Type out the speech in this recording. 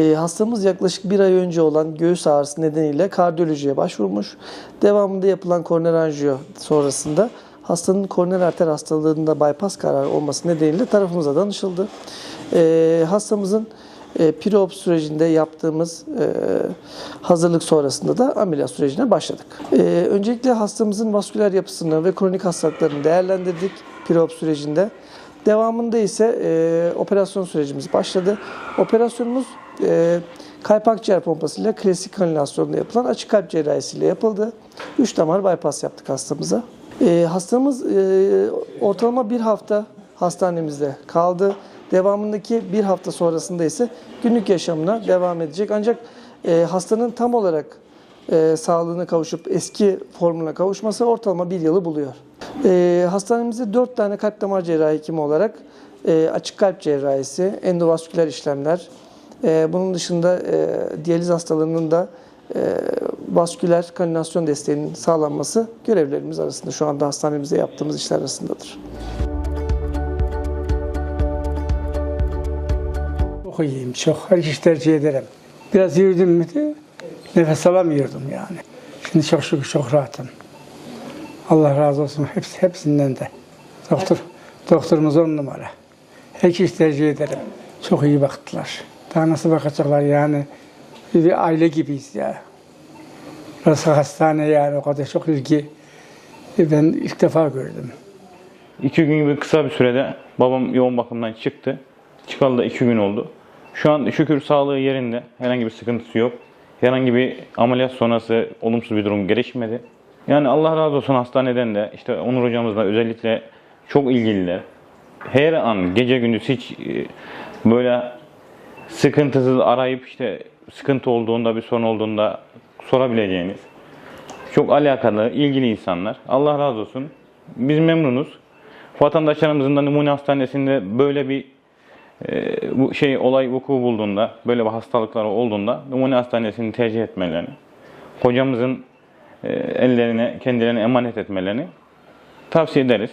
Ee, hastamız yaklaşık bir ay önce olan göğüs ağrısı nedeniyle kardiyolojiye başvurmuş. Devamında yapılan koroner anjiyo sonrasında hastanın koroner arter hastalığında bypass kararı olması nedeniyle tarafımıza danışıldı. Ee, hastamızın e, pre-op sürecinde yaptığımız e, hazırlık sonrasında da ameliyat sürecine başladık. E, öncelikle hastamızın vasküler yapısını ve kronik hastalıklarını değerlendirdik pre-op sürecinde. Devamında ise e, operasyon sürecimiz başladı. Operasyonumuz e, kalp akciğer pompasıyla klasik kanülasyonda yapılan açık kalp cerrahisiyle yapıldı. 3 damar bypass yaptık hastamıza. E, hastamız e, ortalama bir hafta hastanemizde kaldı. Devamındaki bir hafta sonrasında ise günlük yaşamına devam edecek. Ancak e, hastanın tam olarak e, sağlığına kavuşup eski formuna kavuşması ortalama bir yılı buluyor. E, hastanemizde 4 tane kalp damar cerrahi hekimi olarak e, açık kalp cerrahisi, endovasküler işlemler, e, bunun dışında e, diyaliz hastalarının da e, vasküler kanülasyon desteğinin sağlanması görevlerimiz arasında şu anda hastanemizde yaptığımız işler arasındadır. Çok iyiyim, çok. Her işi tercih ederim. Biraz yürüdüm mü nefes alamıyordum yani. Şimdi çok şükür çok rahatım. Allah razı olsun hepsi, hepsinden de. Doktor, doktorumuz on numara. Her işi tercih ederim. Çok iyi baktılar. Daha nasıl bakacaklar yani? Bir aile gibiyiz ya. Burası hastane yani o kadar çok ilgi. Ben ilk defa gördüm. İki gün gibi kısa bir sürede babam yoğun bakımdan çıktı. Çıkalı da iki gün oldu. Şu an şükür sağlığı yerinde. Herhangi bir sıkıntısı yok. Herhangi bir ameliyat sonrası olumsuz bir durum gelişmedi. Yani Allah razı olsun hastaneden de işte Onur hocamızla özellikle çok ilgililer. Her an gece gündüz hiç e, böyle sıkıntısız arayıp işte sıkıntı olduğunda bir sorun olduğunda sorabileceğiniz çok alakalı, ilgili insanlar. Allah razı olsun. Biz memnunuz. Vatandaşlarımızın da numune hastanesinde böyle bir e, bu şey olay vuku bulduğunda, böyle bir hastalıkları olduğunda numune hastanesini tercih etmelerini, hocamızın ellerine, kendilerine emanet etmelerini tavsiye ederiz.